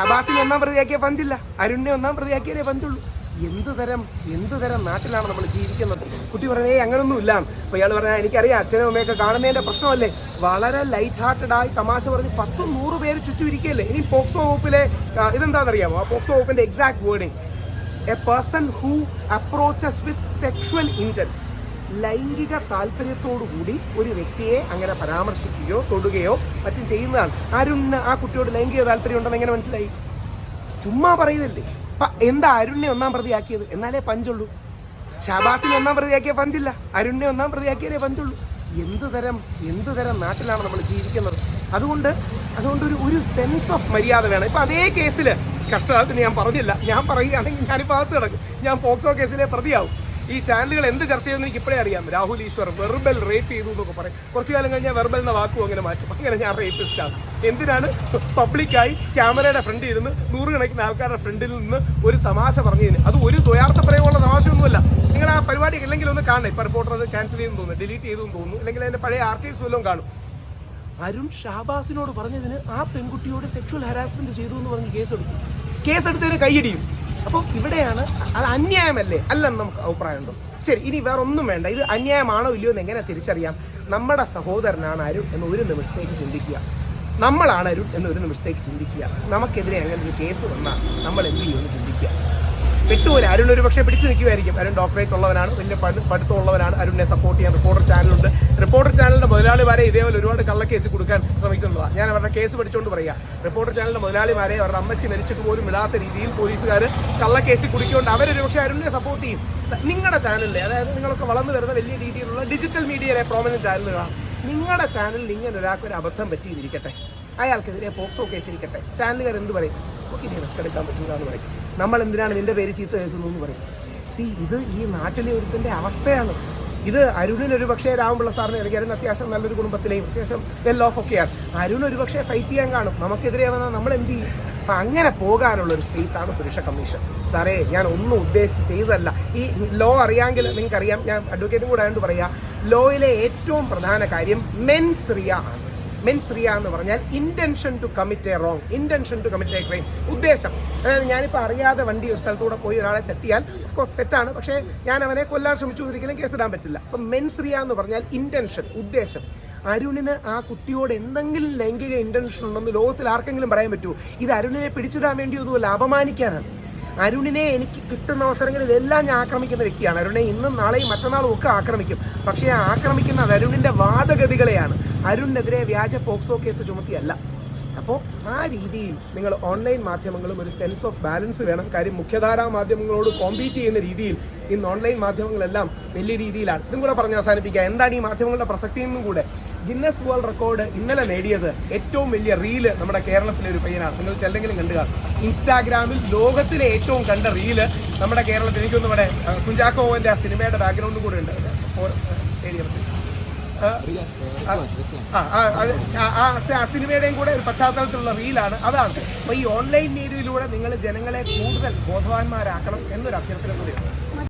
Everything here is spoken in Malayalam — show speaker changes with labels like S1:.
S1: അബാസിനെ ഒന്നാം പ്രതിയാക്കിയ പഞ്ചില്ല അരുണിനെ ഒന്നാം പ്രതിയാക്കിയാലേ പഞ്ചുള്ളൂ. എന്ത് തരം എന്ത് തരം നാട്ടിലാണ് നമ്മൾ ജീവിക്കുന്നത്? കുട്ടി പറഞ്ഞേ അങ്ങനൊന്നും ഇല്ല അപ്പൊ ഇയാൾ പറഞ്ഞാൽ എനിക്കറിയാം അച്ഛനും അമ്മയൊക്കെ കാണുന്നതിന്റെ പ്രശ്നമല്ലേ? വളരെ ലൈറ്റ് ഹാർട്ടഡ് ആയി തമാശ പറഞ്ഞ് പത്തും നൂറ് പേര് ചുറ്റും ഇരിക്കുകയല്ലേ ഇനി പോക്സോ വകുപ്പിലെ ഇതെന്താണെന്നറിയാമോ? ആ പോക്സോ വകുപ്പിന്റെ exact wording a person who approaches with sexual intent ലൈംഗിക താല്പര്യത്തോടുകൂടി ഒരു വ്യക്തിയെ അങ്ങനെ പരാമർശിക്കുകയോ തൊടുകയോ മറ്റും ചെയ്യുന്നതാണ്. അരുണിന് ആ കുട്ടിയോട് ലൈംഗിക താല്പര്യം ഉണ്ടെന്ന് എങ്ങനെ മനസ്സിലായി? ചുമ്മാ പറയുന്നില്ലേ? അപ്പൊ എന്താ അരുണിനെ ഒന്നാം പ്രതിയാക്കിയത്? എന്നാലേ പഞ്ചുള്ളൂ. ഷാബാസിനെ ഒന്നാം പ്രതിയാക്കിയ പഞ്ചില്ല. അരുണിനെ ഒന്നാം പ്രതിയാക്കിയാലേ പഞ്ചുള്ളൂ. എന്ത് തരം എന്ത് തരം നാട്ടിലാണ് നമ്മൾ ജീവിക്കുന്നത്? അതുകൊണ്ട് അതുകൊണ്ട് ഒരു ഒരു സെൻസ് ഓഫ് മര്യാദ വേണം. ഇപ്പൊ അതേ കേസിൽ കഷ്ടത്തിന് ഞാൻ പറഞ്ഞില്ല. ഞാൻ പറയുകയാണെങ്കിൽ ഞാനിപ്പോൾ അകത്ത് കിടക്കും. ഞാൻ പോക്സോ കേസിലെ പ്രതിയാവും. ഈ ചാനലുകൾ എന്ത് ചർച്ച ചെയ്യുമെന്ന് എനിക്ക് ഇപ്പോഴേ അറിയാം. രാഹുൽ ഈശ്വർ വെർബൽ റേപ്പ് ചെയ്തു എന്നൊക്കെ പറയും. കുറച്ച് കാലം കഴിഞ്ഞാൽ വെർബൽ എന്ന വാക്കും അങ്ങനെ മാറ്റും. അങ്ങനെ ഞാൻ റേപ്പിസ്റ്റാണ് എന്തിനാണ് പബ്ലിക്കായി ക്യാമറയുടെ ഫ്രണ്ട് ഇരുന്ന് നൂറുകണക്കിന് ആൾക്കാരുടെ ഫ്രണ്ടിൽ നിന്ന് ഒരു തമാശ പറഞ്ഞതിന്? അത് ഒരു ദ്വയാർത്ഥ പ്രയോഗമുള്ള തമാശയൊന്നുമല്ല. നിങ്ങൾ ആ പരിപാടി ഇല്ലെങ്കിൽ ഒന്ന് കാണണം. ഇപ്പം റിപ്പോർട്ടർ അത് ക്യാൻസൽ ചെയ്തെന്ന് തോന്നുന്നു ഡിലീറ്റ് ചെയ്തു തോന്നുന്നു അല്ലെങ്കിൽ അതിന്റെ പഴയ ആർക്കൈവ്സ് വല്ലതും കാണും. അരുൺ ഷാബാസിനോട് പറഞ്ഞതിന് ആ പെൺകുട്ടിയോട് സെക്ഷൽ ഹരാസ്മെന്റ് ചെയ്തു എന്ന് പറഞ്ഞ് കേസെടുത്തു. കേസെടുത്തതിന് കൈയടിയും. അപ്പോൾ ഇവിടെയാണ് അത് അന്യായമല്ലേ? അല്ലെന്ന് നമുക്ക് അഭിപ്രായമുണ്ടോ? ശരി ഇനി വേറെ ഒന്നും വേണ്ട. ഇത് അന്യായമാണോ ഇല്ലയോ എന്ന് എങ്ങനെ തിരിച്ചറിയാം? നമ്മുടെ സഹോദരനാണ് അരുൺ എന്ന് ഒരു നിമിഷത്തേക്ക് ചിന്തിക്കുക. നമ്മളാണ് അരുൺ എന്ന് ഒരു നിമിഷത്തേക്ക് ചിന്തിക്കുക. നമുക്കെതിരെ അങ്ങനെ ഒരു കേസ് വന്നാൽ നമ്മൾ എന്ത് ചെയ്യുമെന്ന് ചിന്തിക്കുക. പെട്ടുപോലെ അരുൺ ഒരു പക്ഷേ പിടിച്ചു നിൽക്കുമായിരിക്കും അരുൺ ഡോക്ടറേറ്റ് ഉള്ളവനാണ് വലിയ പഠി- പഠിത്തമുള്ളവനാണ്. അരുണിനെ സപ്പോർട്ട് ചെയ്യാൻ റിപ്പോർട്ടർ ചാനലുണ്ട് റിപ്പോർട്ടർ ചാനലിന്റെ മുതലാളിമാരെ ഇതേപോലെ ഒരുപാട് കള്ളക്കേസ് കൊടുക്കാൻ ശ്രമിക്കുന്നതാണ് ഞാൻ അവരുടെ കേസ് പഠിച്ചുകൊണ്ട് പറയാം. റിപ്പോർട്ടർ ചാനലിന്റെ മുതലാളിമാരെ അവരുടെ അമ്മച്ചി മരിച്ചിട്ട് പോലും വിടാത്ത രീതിയിൽ പോലീസുകാർ കള്ളക്കേസ് കുടിക്കൊണ്ട് അവരൊരു പക്ഷേ അരുണിനെ സപ്പോർട്ട് ചെയ്യും. നിങ്ങളുടെ ചാനലിലെ അതായത് നിങ്ങളൊക്കെ വളർന്നു വരുന്ന വലിയ രീതിയിലുള്ള ഡിജിറ്റൽ മീഡിയയിലെ പ്രോമിനന്റ് ചാനലുകളാണ് നിങ്ങളുടെ ചാനലിൽ ഇങ്ങനെ ഒരാൾക്ക് ഒരു അബദ്ധം പറ്റിയിരിക്കട്ടെ? അയാൾക്കെതിരെ പോക്സോ കേസ് ഇരിക്കട്ടെ? ചാനലുകാർ എന്ത് പറയും? ഓക്കെ നീ റിസ്ക് എടുക്കാൻ പറ്റില്ല എന്ന് പറയും. നമ്മൾ എന്തിനാണ് നിന്റെ പേര് ചീത്ത കേൾക്കുന്നു എന്ന് പറയും. സി ഇത് ഈ നാട്ടിലെ ഒരുത്തിന്റെ അവസ്ഥയാണ്. ഇത് അരുണിന് ഒരു പക്ഷേ രാമപിള്ള സാറിന് അല്ലെങ്കിൽ അരുൺ അത്യാവശ്യം നല്ലൊരു കുടുംബത്തിലെയും അത്യാവശ്യം വെൽ ഓഫ് ഒക്കെയാണ്. അരുൺ ഒരു പക്ഷേ ഫൈറ്റ് ചെയ്യാൻ കാണും. നമുക്കെതിരെ വന്നാൽ നമ്മൾ എന്ത് ചെയ്യും? അപ്പം അങ്ങനെ പോകാനുള്ള ഒരു സ്പേസ് ആണ് പുരുഷ കമ്മീഷൻ സാറേ ഞാൻ ഒന്നും ഉദ്ദേശിച്ച് ചെയ്തതല്ല. ഈ ലോ അറിയാമെങ്കിൽ നിങ്ങൾക്കറിയാം. ഞാൻ അഡ്വക്കേറ്റും കൂടെ ആയതുകൊണ്ട് പറയാം. ലോയിലെ ഏറ്റവും പ്രധാന കാര്യം മെൻസ് റിയ ആണ്. മെൻസ് റിയ എന്ന് പറഞ്ഞാൽ intention to commit a wrong intention to commit a crime ഉദ്ദേശം. അതായത് ഞാനിപ്പോൾ അറിയാതെ വണ്ടി ഒരു സ്ഥലത്തൂടെ പോയി ഒരാളെ തെറ്റിയാൽ കോഴ്സ് തെറ്റാണ് പക്ഷേ ഞാൻ അവനെ കൊല്ലാൻ ശ്രമിച്ചു ഒരിക്കലും കേസിടാൻ പറ്റില്ല. അപ്പം മെൻസ് റിയ എന്ന് പറഞ്ഞാൽ ഇന്റൻഷൻ ഉദ്ദേശം. അരുണിന് ആ കുട്ടിയോട് എന്തെങ്കിലും ലൈംഗിക ഇന്റൻഷൻ ഉണ്ടെന്ന് ലോകത്തിൽ ആർക്കെങ്കിലും പറയാൻ പറ്റുമോ? ഇത് അരുണിനെ പിടിച്ചിടാൻ വേണ്ടിയൊന്നുമല്ല അപമാനിക്കാനാണ്. അരുണിനെ എനിക്ക് കിട്ടുന്ന അവസരങ്ങളിൽ എല്ലാം ഞാൻ ആക്രമിക്കുന്ന വ്യക്തിയാണ്. അരുണിനെ ഇന്നും നാളെയും മറ്റന്നാളും ഒക്കെ ആക്രമിക്കും. പക്ഷേ ആ ആക്രമിക്കുന്ന അരുണിന്റെ വാദഗതികളെയാണ്. അരുണിനെതിരെ വ്യാജ പോക്സോ കേസ് ചുമത്തിയല്ല അപ്പോൾ ആ രീതിയിൽ നിങ്ങൾ ഓൺലൈൻ മാധ്യമങ്ങളും ഒരു സെൻസ് ഓഫ് ബാലൻസ് വേണം കാര്യം മുഖ്യധാരാ മാധ്യമങ്ങളോട് കോമ്പീറ്റ് ചെയ്യുന്ന രീതിയിൽ ഇന്ന് ഓൺലൈൻ മാധ്യമങ്ങളെല്ലാം വലിയ രീതിയിലാണ് ഇതും കൂടെ പറഞ്ഞ് അവസാനിപ്പിക്കുക എന്താണ് ഈ മാധ്യമങ്ങളുടെ പ്രസക്തി എന്നും കൂടെ ഗിന്നസ് വേൾഡ് റെക്കോർഡ് ഇന്നലെ നേടിയത് ഏറ്റവും വലിയ റീൽ നമ്മുടെ കേരളത്തിലെ ഒരു പയ്യനാണ് നിങ്ങൾ ചെല്ലെങ്കിലും കണ്ടുക കാണും ഇൻസ്റ്റാഗ്രാമിൽ ലോകത്തിലെ ഏറ്റവും കണ്ട റീൽ നമ്മുടെ കേരളത്തിൽ എനിക്കൊന്നും ഇവിടെ ആ, കുഞ്ചാക്കോ ആ സിനിമയുടെ ബാക്ക്ഗ്രൗണ്ടും കൂടെ ഉണ്ട് ഏരിയ ആ, സിനിമയുടെയും കൂടെ ഒരു പശ്ചാത്തലത്തിലുള്ള റീലാണ് അതാണ് അപ്പൊ ഈ ഓൺലൈൻ മീഡിയയിലൂടെ നിങ്ങൾ ജനങ്ങളെ കൂടുതൽ ബോധവാന്മാരാക്കണം എന്നൊരു അഭ്യർത്ഥന കൂടിയുണ്ട്